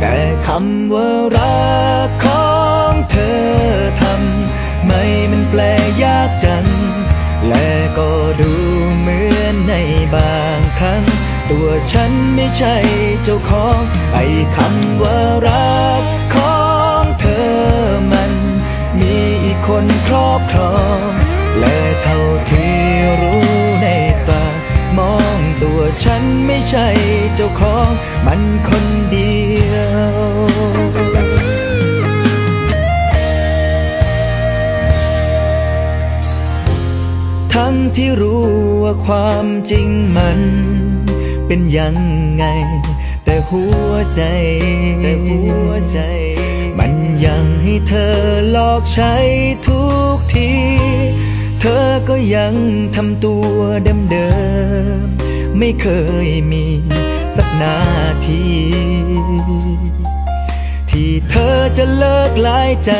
แต่คำว่ารักของเธอทำไม่มันแปลยากจัง และก็ดูเหมือนในบางครั้ง ตัวฉันไม่ใช่เจ้าของไอ้คำว่ารักของเธอมัน มีอีกคนครอบครอง และเท่าที่รู้ในตามองตัวฉันไม่ใช่เจ้าของมันคน ทั้งที่รู้ว่าความจริงมัน เป็นยังไง แต่หัวใจ แต่หัวใจ มันยังให้เธอหลอกใช้ทุกที เธอก็ยังทำตัวเดิมๆไม่เคยมีสักนาที ที่เธอจะเลิกหลายใจ